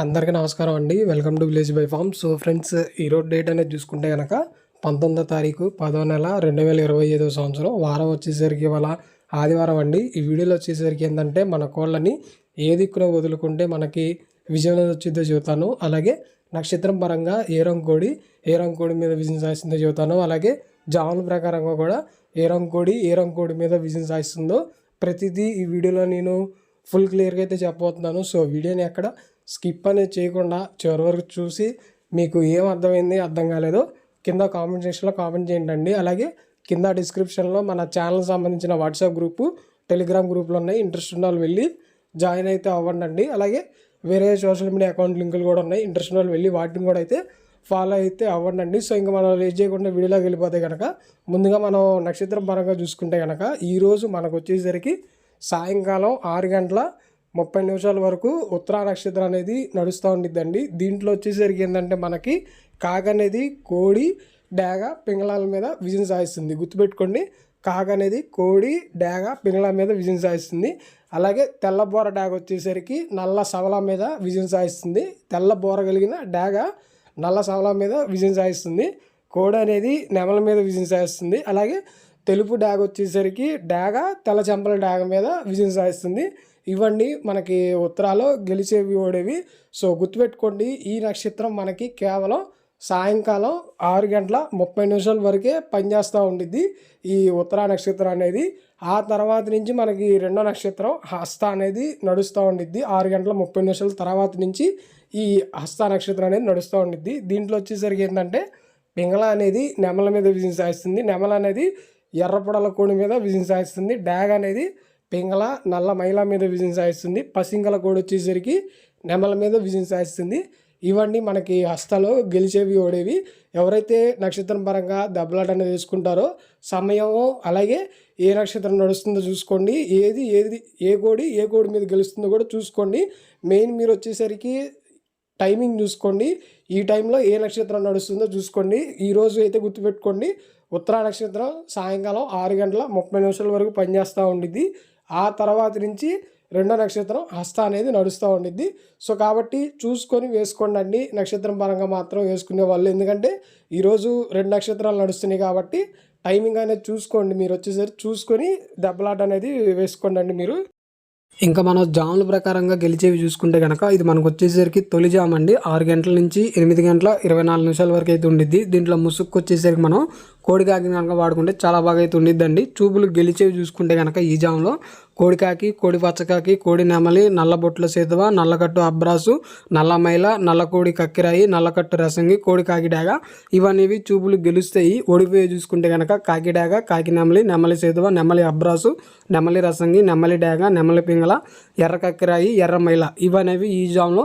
అందరికీ నమస్కారం అండి. Welcome to village by farm so friends ఈరోజు డేట్ అనేది చూసుకుంటే కనుక పంతొమ్మిదో తారీఖు పదో నెల రెండు వేల ఇరవై ఐదో సంవత్సరం. వారం వచ్చేసరికి ఇవాళ ఆదివారం అండి. ఈ వీడియోలో వచ్చేసరికి ఏంటంటే మన కోళ్ళని ఏ దిక్కున వదులుకుంటే మనకి విజయం అనేది వచ్చిందో చెబుతాను. అలాగే నక్షత్రం పరంగా ఏ ఏరంకోడి ఏ మీద విజయం సాధిస్తుందో చెబుతాను. అలాగే జాముల ప్రకారంగా కూడా ఏ ఏరంకోడి ఏ మీద విజయం సాధిస్తుందో ప్రతిదీ ఈ వీడియోలో నేను ఫుల్ క్లియర్గా అయితే చెప్పబోతున్నాను. సో వీడియోని ఎక్కడ స్కిప్ అనేది చేయకుండా చివరి వరకు చూసి మీకు ఏం అర్థమైంది అర్థం కాలేదో కింద కామెంట్ సెక్షన్లో కామెంట్ చేయండి. అలాగే కింద డిస్క్రిప్షన్లో మన ఛానల్ సంబంధించిన వాట్సాప్ గ్రూపు టెలిగ్రామ్ గ్రూపులు ఉన్నాయి. ఇంట్రెస్ట్ ఉన్న వాళ్ళు వెళ్ళి జాయిన్ అయితే అవ్వండి అలాగే వేరే సోషల్ మీడియా అకౌంట్ లింకులు కూడా ఉన్నాయి. ఇంట్రెస్ట్ ఉన్న వాళ్ళు వెళ్ళి వాటిని కూడా అయితే ఫాలో అయితే అవ్వండి సో ఇంకా మనం లేట్ చేయకుండా వీడియోలోకి వెళ్ళిపోతే కనుక ముందుగా మనం నక్షత్రం పరంగా చూసుకుంటే కనుక ఈరోజు మనకు వచ్చేసరికి సాయంకాలం ఆరు గంటల ముప్పై నిమిషాల వరకు ఉత్తరా నక్షత్రం అనేది నడుస్తూ ఉండిద్దండి. దీంట్లో వచ్చేసరికి ఏంటంటే మనకి కాగ అనేది కోడి డాగ పింగళాల మీద విజయం సాధిస్తుంది. గుర్తుపెట్టుకోండి కాగ అనేది కోడి డాగ పింగళాల మీద విజయం సాధిస్తుంది. అలాగే తెల్ల బోర డాగ వచ్చేసరికి నల్ల సవల మీద విజయం సాధిస్తుంది. తెల్ల బోర కలిగిన డాగ నల్ల సవల మీద విజయం సాధిస్తుంది. కోడి అనేది నెమల మీద విజయం సాధిస్తుంది. అలాగే తెలుపు డాగ వచ్చేసరికి డాగ తెల్ల చెంపల డాగ మీద విజయం సాధిస్తుంది. ఇవన్నీ మనకి ఉత్తరాలు గెలిచేవి ఓడేవి. సో గుర్తుపెట్టుకోండి ఈ నక్షత్రం మనకి కేవలం సాయంకాలం ఆరు గంటల ముప్పై నిమిషాల వరకే పనిచేస్తూ ఉండిద్ది ఈ ఉత్తరా నక్షత్రం అనేది. ఆ తర్వాత నుంచి మనకి రెండో నక్షత్రం హస్త అనేది నడుస్తూ ఉండిద్ది. ఆరు గంటల ముప్పై నిమిషాల తర్వాత నుంచి ఈ హస్త నక్షత్రం అనేది నడుస్తూ ఉండిద్ది. దీంట్లో వచ్చేసరికి ఏంటంటే పింగళ అనేది నెమల మీద విజయం సాధిస్తుంది నెమల అనేది ఎర్రపొడల కోడి మీద విజయం సాధిస్తుంది డ్యాగ్ అనేది పింగళ నల్ల మైల మీద విజయం సాధిస్తుంది. పసింగల కూడా వచ్చేసరికి నెమల మీద విజయం సాధిస్తుంది. ఇవన్నీ మనకి హస్తలో గెలిచేవి ఓడేవి. ఎవరైతే నక్షత్రం పరంగా దెబ్బలాట అనేది తీసుకుంటారో సమయం అలాగే ఏ నక్షత్రం నడుస్తుందో చూసుకోండి. ఏది ఏది ఏ కోడి ఏ కోడి మీద గెలుస్తుందో కూడా చూసుకోండి. మెయిన్ మీరు వచ్చేసరికి టైమింగ్ చూసుకోండి. ఈ టైంలో ఏ నక్షత్రం నడుస్తుందో చూసుకోండి. ఈరోజు అయితే గుర్తుపెట్టుకోండి. ఉత్తరా నక్షత్రం సాయంకాలం ఆరు గంటల ముప్పై నిమిషాల వరకు పనిచేస్తూ ఉండిద్ది. ఆ తర్వాత నుంచి రెండో నక్షత్రం హస్త అనేది నడుస్తూ ఉండిద్ది. సో కాబట్టి చూసుకొని వేసుకోండి అండి నక్షత్రం పరంగా మాత్రం వేసుకునే వాళ్ళు. ఎందుకంటే ఈరోజు రెండు నక్షత్రాలు నడుస్తున్నాయి కాబట్టి టైమింగ్ అనేది చూసుకోండి. మీరు వచ్చేసరికి చూసుకొని దెబ్బలాట అనేది వేసుకోండి అండి మీరు. ఇంకా మనం జాముల ప్రకారంగా గెలిచేవి చూసుకుంటే కనుక ఇది మనకు వచ్చేసరికి తొలి జామ్ అండి. ఆరు గంటల నుంచి ఎనిమిది గంటల ఇరవై నాలుగు నిమిషాల వరకు అయితే ఉండిద్ది. దీంట్లో ముసుక్కు వచ్చేసరికి మనం కోడి కాకి కనుక వాడుకుంటే చాలా బాగా అయితే ఉండిద్దండి. చూపులు గెలిచేవి చూసుకుంటే కనుక ఈ జామ్లో కోడికాకి కోడి పచ్చకాకి కోడి నెమలి నల్లబొట్ల సేతువ నల్లకట్టు అబ్రాసు నల్లమైల నల్లకోడి నల్ల కోడి కక్కిరాయి నల్లకట్టు రసంగి కోడి కాకిడాగ ఇవన్నీ చూపులు గెలుస్తాయి. ఓడిపోయి చూసుకుంటే కనుక కాకిడాగ కాకి నెమలి నెమలి సేతువ నెమలి అబ్రాసు నెమలి రసంగి నెమలి డాగ నెమలి పింగళ ఎర్ర కక్కిరాయి ఎర్ర మైల. ఇవనేవి ఈ జామ్లో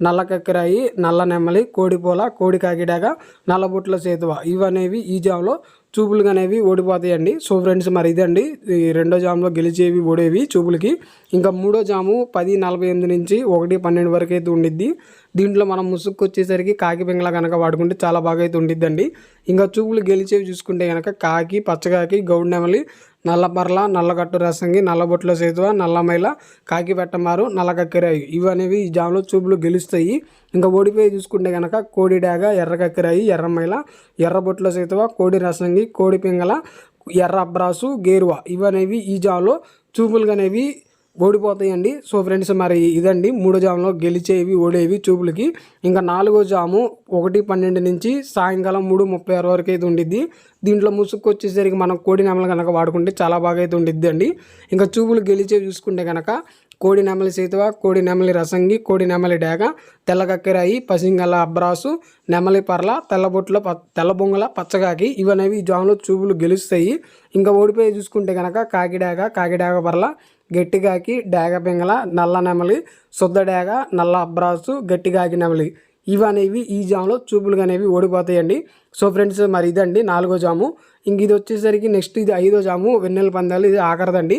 నల్ల కక్కిరాయి నల్ల నెమ్మలి కోడిపోల కోడి కాకిడాక నల్లబుట్ల సేతువ ఇవనేవి ఈ జామ్లో చూపులు అనేవి ఓడిపోతాయండి. సో ఫ్రెండ్స్ మరి ఇదండి. ఈ రెండో జాములో గెలిచేవి ఓడేవి చూపులకి. ఇంకా మూడో జాము పది నలభై ఎనిమిది నుంచి ఒకటి పన్నెండు వరకు అయితే ఉండిద్ది. దీంట్లో మనం ముసుగు వచ్చేసరికి కాకి పింగళ కనుక వాడుకుంటే చాలా బాగా అయితే ఉండిద్దండి. ఇంకా చూపులు గెలిచేవి చూసుకుంటే కనుక కాకి పచ్చకాకి గౌడ్ నెమలి నల్లపర్ల నల్లగట్టు రసంగి నల్లబొట్ల సేతువ నల్లమైల కాకిపెట్టమారు నల్లకక్కిరాయి. ఇవనేవి ఈ జాములో చూపులు గెలుస్తాయి. ఇంకా ఓడిపోయి చూసుకుంటే కనుక కోడి డాగ ఎర్రకక్కిరాయి ఎర్రమైల ఎర్రబొట్ల సేతువ కోడి రసంగి కోడి పింగళ ఎర్ర అబ్రాసు గేరువ. ఇవనేవి ఈ జాములో చూపులు అనేవి ఓడిపోతాయండి. సో ఫ్రెండ్స్ మరి ఇదండి. మూడో జాములో గెలిచేవి ఓడేవి చూపులకి. ఇంకా నాలుగో జాము ఒకటి పన్నెండు నుంచి సాయంకాలం మూడు ముప్పై ఆరు వరకు అయితే ఉండిద్ది. దీంట్లో ముసుగు వచ్చేసరికి మనం కోడి నెమలు కనుక వాడుకుంటే చాలా బాగా అయితే ఉండిద్ది అండి ఇంకా చూపులు గెలిచేవి చూసుకుంటే కనుక కోడి నెమలి సీతవ కోడి నెమలి రసంగి కోడి నెమలి డేగ తెల్లకక్కెరాయి పసింగల అబ్రాసు నెమలి పర్ల తెల్లబొట్ల ప తెల్లబొంగల పచ్చగాకి ఇవనేవి ఈ జాములో చూపులు గెలుస్తాయి. ఇంకా ఓడిపోయి చూసుకుంటే కనుక కాకిడాగ కాకిడాగ పర్ల గట్టిగాకి డేగ పింగళ నల్ల నెమలి శుద్ధ డేగ నల్ల అబ్రాసు గట్టిగాకి నెమలి ఇవి అనేవి ఈ జాములో చూపులు అనేవి ఓడిపోతాయండి. సో ఫ్రెండ్స్ మరి ఇదండి నాలుగో జాము. ఇంక ఇది వచ్చేసరికి నెక్స్ట్ ఇది ఐదో జాము వెన్నెల పందాలు ఇది ఆఖరదండి.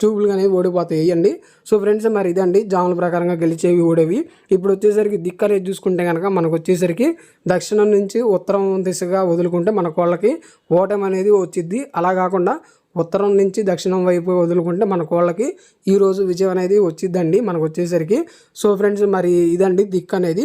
ట్యూబ్లు అనేవి ఓడిపోతాయి. వేయండి సో ఫ్రెండ్స్ మరి ఇదండి. జాముల ప్రకారంగా గెలిచేవి ఓడేవి. ఇప్పుడు వచ్చేసరికి దిక్కు అనేది చూసుకుంటే కనుక మనకు వచ్చేసరికి దక్షిణం నుంచి ఉత్తరం దిశగా వదులుకుంటే మన కోళ్ళకి ఓటమి అనేది వచ్చిద్ది. అలా కాకుండా ఉత్తరం నుంచి దక్షిణం వైపు వదులుకుంటే మన కోళ్ళకి ఈరోజు విజయం అనేది వచ్చిద్దండి. మనకు వచ్చేసరికి సో ఫ్రెండ్స్ మరి ఇదండి దిక్కు అనేది